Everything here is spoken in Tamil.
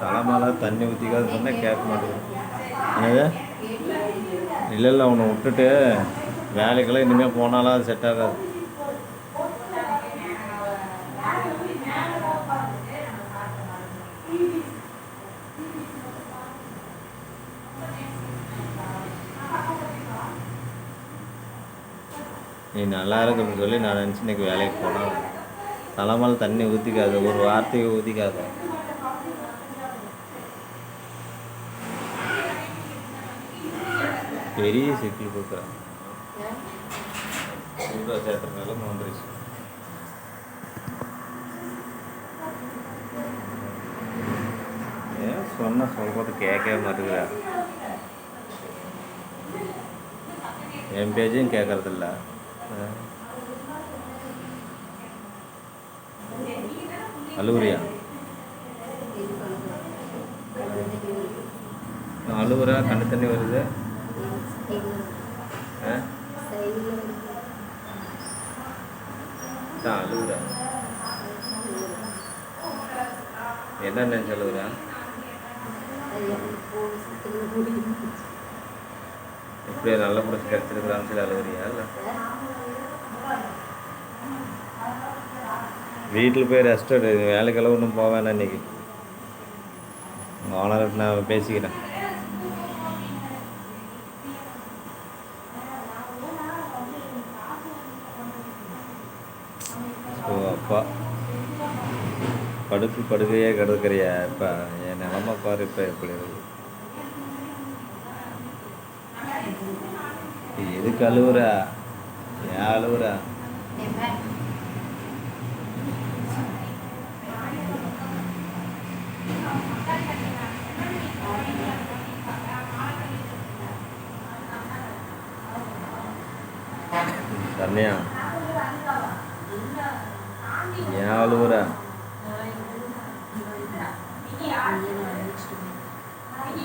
தலைமலை தண்ணி ஊற்றிக்காது சொன்னால் கேட்க மாட்டேங்குது என்னது? இல்லை இல்லை அவனை விட்டுட்டு வேலைக்கெல்லாம் இனிமேல் போனாலும் அது செட் ஆகாது. நீ நல்லா இருக்குன்னு சொல்லி நான் நினச்சி இன்றைக்கி வேலைக்கு போனேன். தலைமலை தண்ணி ஊற்றிக்காது ஒரு வார்த்தையை ஊற்றிக்காத பெரிய சிக்கல் கொடுக்குறேன் ஊருவா சேர்த்துறதுனால வந்துருச்சு ஏன் சொன்ன சொல்கிறது கேட்கவே மாட்டேங்கிறா என் பேஜையும் கேட்கறதில்ல. அழுவுறியா? அழுவுறா கண்ணு தண்ணி வருது. ஆ? அழுவுறா. என்ன நினச்சி அழுவுறா? இப்படியே நல்ல பிடிச்சி கிடச்சிருக்கிறான்னு சொல்லி அழுவுறியா இல்லை? வீட்டில் போய் ரெஸ்ட் எடு. வேலைக்கெல்லாம் ஒன்றும் போக வேணாம் இன்னைக்கு. ஓனர் நான் பேசிக்கிறேன். ஸோ அப்பா படுப்பு படுக்கையே கிடக்குறியா. இப்போ என் நிலமை பாரு இப்போ எப்படி இருக்கு? எதுக்கு அழுவுறா? ஏன் அழுவுறா? தன்யா ஏன் அழுவுறா?